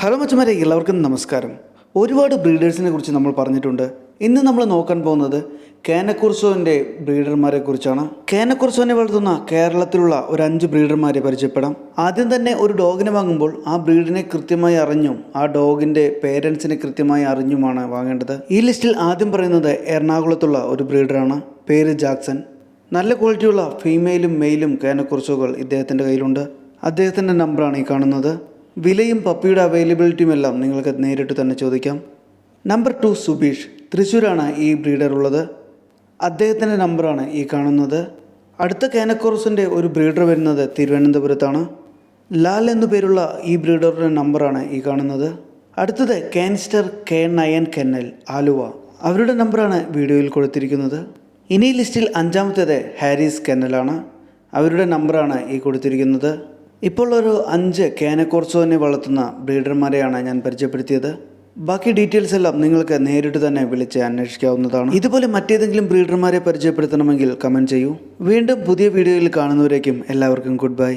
Hello മച്ചമാരെ എല്ലാവർക്കും നമസ്കാരം. ഒരുപാട് ബ്രീഡേഴ്സിനെ കുറിച്ച് നമ്മൾ പറഞ്ഞിട്ടുണ്ട്. ഇന്ന് നമ്മൾ നോക്കാൻ പോകുന്നത് കാനക്കുർസോവിന്റെ ബ്രീഡർമാരെ കുറിച്ചാണ്. കാനക്കുർസോനെ വളർത്തുന്ന കേരളത്തിലുള്ള ഒരു അഞ്ച് ബ്രീഡർമാരെ പരിചയപ്പെടാം. ആദ്യം തന്നെ ഒരു ഡോഗിനെ വാങ്ങുമ്പോൾ ആ ബ്രീഡിനെ കൃത്യമായി അറിഞ്ഞും ആ ഡോഗിന്റെ പേരൻസിനെ കൃത്യമായി അറിഞ്ഞുമാണ് വാങ്ങേണ്ടത്. ഈ ലിസ്റ്റിൽ ആദ്യം പറയുന്നത് എറണാകുളത്തുള്ള ഒരു ബ്രീഡറാണ്. പേര് ജാക്സൺ. നല്ല ക്വാളിറ്റിയുള്ള ഫീമെയിലും മെയിലും കാനക്കുർസോകൾ ഇദ്ദേഹത്തിന്റെ കയ്യിലുണ്ട്. അദ്ദേഹത്തിന്റെ നമ്പറാണ് ഈ കാണുന്നത്. വിലയും പപ്പിയുടെ അവൈലബിലിറ്റിയും എല്ലാം നിങ്ങൾക്ക് നേരിട്ട് തന്നെ ചോദിക്കാം. Number two Subeesh. തൃശ്ശൂരാണ് ഈ ബ്രീഡർ ഉള്ളത്. അദ്ദേഹത്തിന്റെ നമ്പറാണ് ഈ കാണുന്നത്. അടുത്ത കാനക്കോറസിന്റെ ഒരു ബ്രീഡർ വരുന്നത് തിരുവനന്തപുരത്താണ്. ലാൽ എന്നു പേരുള്ള ഈ ബ്രീഡറുടെ നമ്പറാണ് ഈ കാണുന്നത്. അടുത്തത് കാൻസ്റ്റർ കെ നയൻ കെന്നൽ ആലുവ. അവരുടെ നമ്പറാണ് വീഡിയോയിൽ കൊടുത്തിരിക്കുന്നത്. ഇനി ലിസ്റ്റിൽ അഞ്ചാമത്തേത് ഹാരിസ് കെന്നലാണ്. അവരുടെ നമ്പറാണ് ഈ കൊടുത്തിരിക്കുന്നത്. ഇപ്പോൾ ഒരു അഞ്ച് കാനക്കോർസോനെ വളർത്തുന്ന ബ്രീഡർമാരെയാണ് ഞാൻ പരിചയപ്പെടുത്തിയത്. ബാക്കി ഡീറ്റെയിൽസ് എല്ലാം നിങ്ങൾക്ക് നേരിട്ട് തന്നെ വിളിച്ച് അന്വേഷിക്കാവുന്നതാണ്. ഇതുപോലെ മറ്റേതെങ്കിലും ബ്രീഡർമാരെ പരിചയപ്പെടുത്തണമെങ്കിൽ കമന്റ് ചെയ്യൂ. വീണ്ടും പുതിയ വീഡിയോയിൽ കാണുന്നവരേക്കും എല്ലാവർക്കും ഗുഡ് ബൈ.